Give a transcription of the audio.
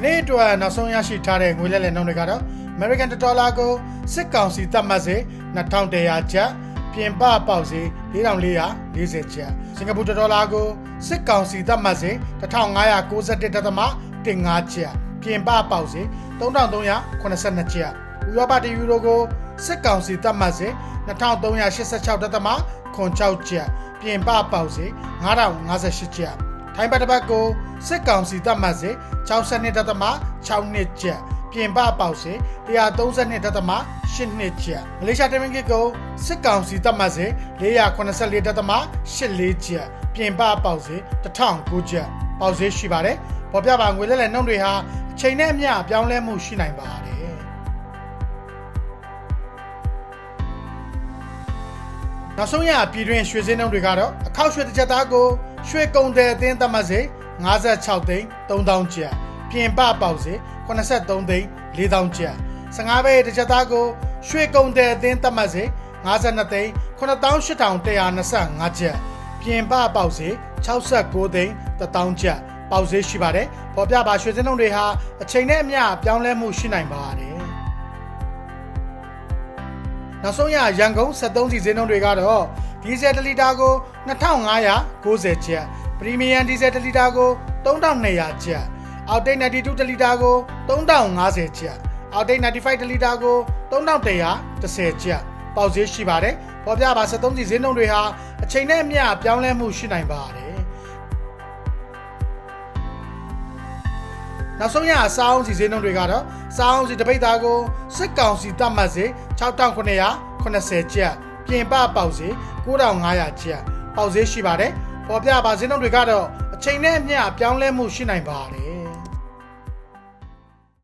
ဒီနေ့အတွက်နောက်ဆုံးရရှိထားတဲ့ငွေလဲလှယ်နှုန်းတွေကတော့ American Dollar ကိုစစ်ကောင်စီသတ်မှတ်စေ2100ကျပ်ပြင်ပပေါက်စေ4440ကျပ်စင်ကာပူဒေါ်လာကိုစစ်ကောင်စီသတ်မှတ်စေ1591.15ကျပ်ပြင်ပပေါက်စေ3382ကျပ်ဥရောပတယူရိုကိုစစ်ကောင်စီသတ်မှတ်စေ2386.6ကျပ်ပြင်ပပေါက်စေ9058ကျပ် ထိုင်းဘတ်တစ်ပတ်ကိုစစ်ကောင်စီတပ်မှတ်စေ62.6နှစ်ကျပ်ပြင်ပပေါက်စေ132.8နှစ်ကျပ်မလေးရှားတမင်ကစ်ကိုစစ်ကောင်စီတပ်မှတ်စေ484.84ကျပ်ပြင်ပပေါက်စေ1009ကျပ်ပေါက်စေရှိပါတယ်ပေါ်ပြပါငွေလဲလှယ်နှုန်းတွေဟာအချိန်နဲ့အမျှပြောင်းလဲမှုရှိနိုင်ပါတယ်နောက်ဆုံးရပြည်တွင်းရွှေစင်းနှုန်းတွေကတော့အခောက်ရွှေတစ်ချက်သားကို ရွှေကုံတယ်အသင်းသတ်မှတ်စေ56သိန်း3000ကျပ်ပြင်ပပေါက်စေ83သိန်း4000ကျပ်15ဘဲတစ်ချက်သားကိုရွှေကုံတယ်အသင်းသတ်မှတ်စေ52သိန်း98,125ကျပ်ပြင်ပပေါက်စေ69သိန်း1000ကျပ်ပေါက်စေရှိပါတယ်ပေါ်ပြပါရွှေစင်းနှုန်းတွေဟာအချိန်နဲ့အမျှပြောင်းလဲမှုရှိနိုင်ပါတယ်နောက်ဆုံးရရန်ကုန်73စီဈေးနှုန်းတွေကတော့ ဒီဇယ်1လီတာကို2590ကျပ်ပရီမီယံဒီဇယ်1လီတာကို3200ကျပ်အောက်တိတ်92တလီတာကို3050ကျပ်အောက်တိတ်95တလီတာကို3110ကျပ်ပေါက်ဈေးရှိပါတယ်ပေါ်ပြပါ73စီဈေးနှုန်းတွေဟာအချိန်နဲ့အမျှပြောင်းလဲမှုရှိနိုင်ပါတယ်နောက်ဆုံးရအစားအောင်စီဈေးနှုန်းတွေကတော့စားအောင်စီတပိတ်သားကိုစစ်ကောင်စီတတ်မှတ်စေ6980ကျပ် ပြင်ပပေါက်စေ9500ကျပ်ပေါက်ဈေးရှိပါတယ်ပေါ်ပြပါဈေးနှုန်းတွေကတော့အချိန်နဲ့အမျှပြောင်းလဲမှုရှိနိုင်ပါတယ်